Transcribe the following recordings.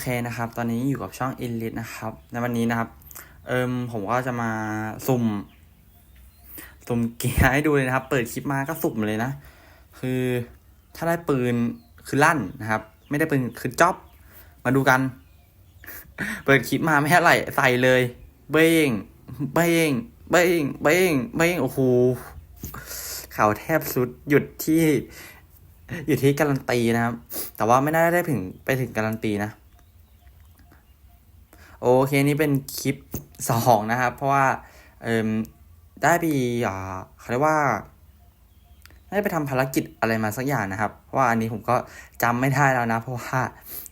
เคนะครับ ตอนนี้อยู่กับช่องอินลิทนะครับ ในวันนี้นะครับ เอิมผมก็จะมาสุ่ม สุ่มเกียร์ให้ดูเลยนะครับ เปิดคลิปมาก็สุ่มเลยนะ คือถ้าได้ปืนคือลั่นนะครับ ไม่ได้ปืนคือจ็อบ มาดูกัน เปิดคลิปมาไม่เท่าไหร่ใส่เลย เบ้ง เบ้ง เบ้ง เบ้ง เบ้ง โอ้โหข่าวแทบสุดหยุดที่อยู่ที่การันตีนะครับ แต่ว่าไม่น่าได้ถึงไปถึงการันตีนะ โอเคนี่เป็นคลิปสองนะครับ เพราะว่าเอิมได้ไปอ่าเขาเรียกว่าได้ไปทำภารกิจอะไรมาสักอย่างนะครับ เพราะว่าอันนี้ผมก็จำไม่ได้แล้วนะ เพราะว่า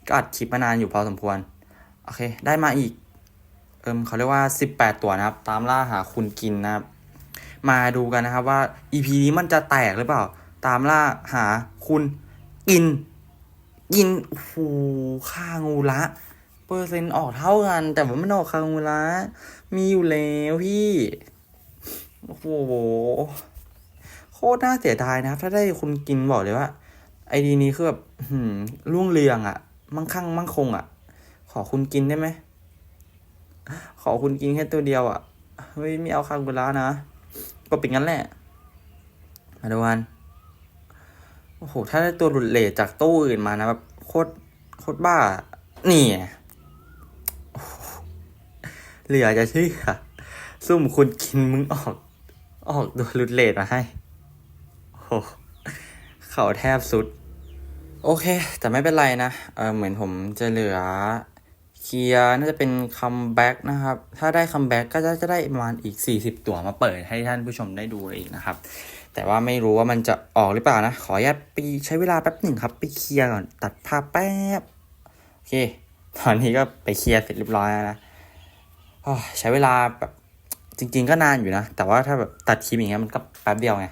ก็อัดคลิปมานานอยู่พอสมควร โอเค ได้มาอีก เอิมเขาเรียกว่าสิบแปดตัวนะครับ ตามล่าหาคุณกินนะครับ มาดูกันนะครับว่า EP นี้มันจะแตกหรือเปล่า ตามล่าหาคุณกิน กินโอ้โหค่างูละ เปอร์เซ็นต์ออกเท่ากัน แต่ว่ามันออกค่างูละมีอยู่แล้วพี่ โอ้โห โคตรน่าเสียดายนะครับ ถ้าได้คุณกินบอกเลยว่า ไอดีนี้คือแบบหืมรุ่งเรืองอะ่ะ มั่งคั่งมั่งคงอะ่ะ ขอคุณกินได้ไหม ขอคุณกินแค่ตัวเดียวอะ่ะ เฮ้ยไม่เอาคางูละนะ ก็เป็นงั้นแหละ มาดูกันโอ้โห ถ้าได้ตัวหลุดเลทจากตู้อื่นมานะแบบโคตรโคตรบ้า นี่ เหลือจะเชื่อซุ่มคุณกินมึงออก ออกตัวหลุดเลทมาให้โอ้เข่าแทบสุด โอเค แต่ไม่เป็นไรนะเออเหมือนผมจะเหลือเคลียร์น่าจะเป็นคัมแบ็กนะครับ ถ้าได้คัมแบ็กก็จะจะได้ประมาณอีก 40 ตัวมาเปิดให้ท่านผู้ชมได้ดูอีกนะครับ แต่ว่าไม่รู้ว่ามันจะออกหรือเปล่านะ ขออนุญาตไปใช้เวลาแป๊บหนึ่งครับ ไปเคลียร์ก่อน ตัดภาพแป๊บ โอเค ตอนนี้ก็ไปเคลียร์เสร็จเรียบร้อยแล้วนะ ใช้เวลาแบบจริง ๆ ก็นานอยู่นะ แต่ว่าถ้าแบบตัดคลิปอย่างเงี้ยมันก็แป๊บเดียวไง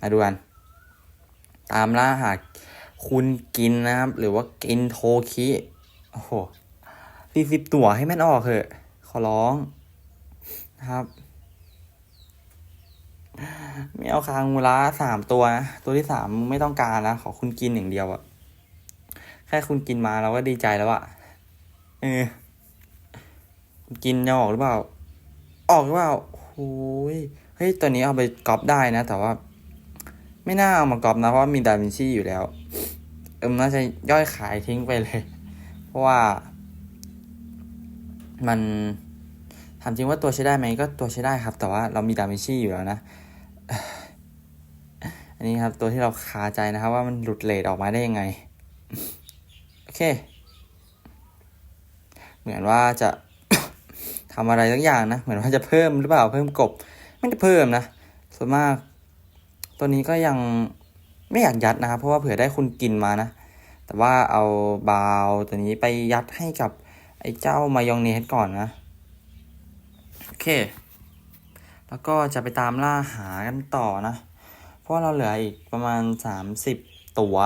มาดูกัน ตามล่าหาคุณกินนะครับ หรือว่ากินโทคิโอ้โหสี่สิบตัวให้แม่นออกเถอะ ขอร้องนะครับไม่เอาคางูระสามตัวนะ ตัวที่สามไม่ต้องการนะ ขอคุณกินอย่างเดียวอะแค่คุณกินมาเราก็ดีใจแล้วอะเออ กินจะออกหรือเปล่า ออกหรือเปล่าโอ้ยเฮ้ยตัวนี้เอาไปกรอบได้นะ แต่ว่า ไม่น่าเอามากรอบนะ เพราะว่ามีดาวินชีอยู่แล้ว เอิมน่าจะย่อยขายทิ้งไปเลย เพราะว่า มันถามจริงว่าตัวใช้ได้ไหมก็ตัวใช้ได้ครับ แต่ว่าเรามีดาวินชีอยู่แล้วนะอันนี้ครับตัวที่เราคาใจนะครับว่ามันหลุดเลทออกมาได้ยังไง โอเค เหมือนว่าจะ ทำอะไรสักอย่างนะ เหมือนว่าจะเพิ่มหรือเปล่าเพิ่มกบ ไม่ได้เพิ่มนะ ส่วนมาก ตัวนี้ก็ยังไม่อยากยัดนะครับ เพราะว่าเผื่อได้คุณกินมานะ แต่ว่าเอาบาวตัวนี้ไปยัดให้กับไอ้เจ้ามายองเนสก่อนนะ โอเค แล้วก็จะไปตามล่าหากันต่อนะ เพราะเราเหลืออีกประมาณสามสิบตัว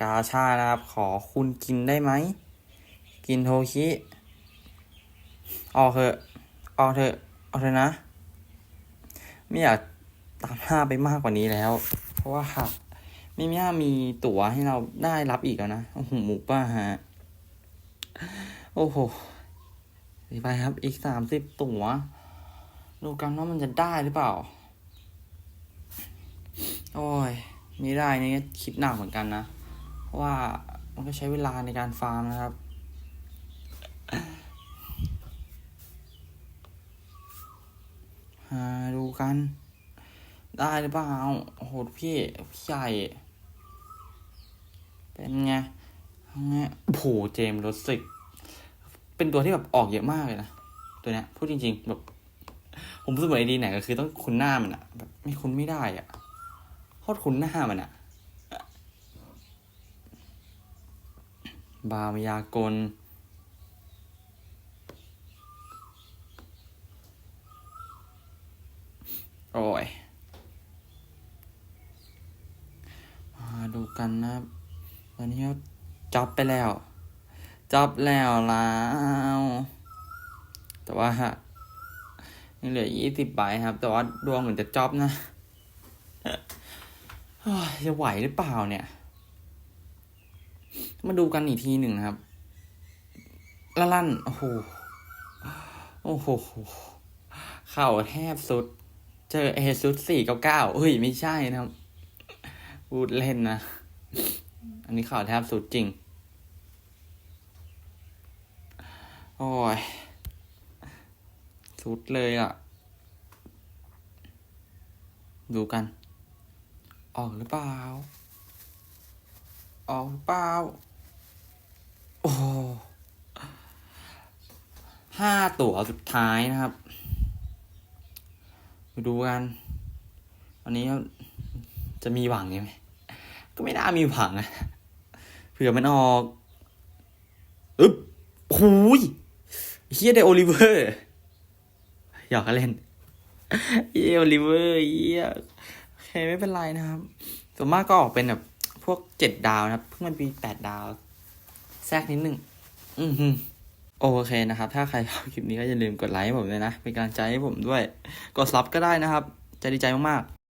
กาชานะครับ ขอคุณกินได้ไหม กินโทคิ ออกเถอะ ออกเถอะ ออกเถอะนะ ไม่อยากตามล่าไปมากกว่านี้แล้ว เพราะว่าไม่มีมีตั๋วให้เราได้รับอีกแล้วนะ โอ้โหหมูป้าฮะ โอ้โหไปครับ อีกสามสิบตั๋ว ดูกันว่ามันจะได้หรือเปล่า โอ้ย ไม่ได้นี่คิดหนักเหมือนกันนะ เพราะว่ามันก็ใช้เวลาในการฟาร์มนะครับ หา ดูกัน ได้หรือเปล่าโอ้โหพี่พี่ใหญ่ เป็นไงไงโอ้โหเจมรถสิก เป็นตัวที่แบบออกเยอะมากเลยนะ ตัวเนี้ยพูดจริง ๆ แบบ ผมรู้สึกว่าไอดีไหนก็คือต้องคุ้นหน้ามันอะแบบไม่คุ้นไม่ได้อะโคตรคุ้นหน้ามันอะบามยากล โอ้ยมาดูกันนะครับตอนนี้จ็อบไปแล้วจ็อบแล้วแล้ว แต่ว่ายังเหลือยี่สิบใบครับ แต่ว่าดวงเหมือนจะจ็อบนะจะไหวหรือเปล่าเนี่ย มาดูกันอีกทีหนึ่งนะครับละลั่น โอ้โห โอ้โห เข่าแทบสุด เจอเอซุดสี่เก้าเก้าเฮ้ย ไม่ใช่นะครับพูดเล่นนะ อันนี้ข่าวแทบสุดจริง โอ้ย สุดเลยอะ ดูกัน ออกหรือเปล่า ออกหรือเปล่า โอ้ห้าตัวสุดท้ายนะครับ มาดูกัน วันนี้จะมีหวังไหม ก็ไม่น่ามีหวังนะเผื่อมันออกอึ๊บหูยเฮียได้โอลิเวอร์อยากเล่นเฮียโอลิเวอร์เฮียโอเคไม่เป็นไรนะครับ ส่วนมากก็ออกเป็นแบบ พวกเจ็ดดาวนะครับ เพิ่งมันปีแปดดาว แทรกนิดนึง อือฮึ โอเคนะครับ ถ้าใครชอบคลิปนี้ก็อย่าลืมกดไลค์ให้ผมเลยนะ เป็นกำลังใจให้ผมด้วย กดซับก็ได้นะครับ จะดีใจมากๆ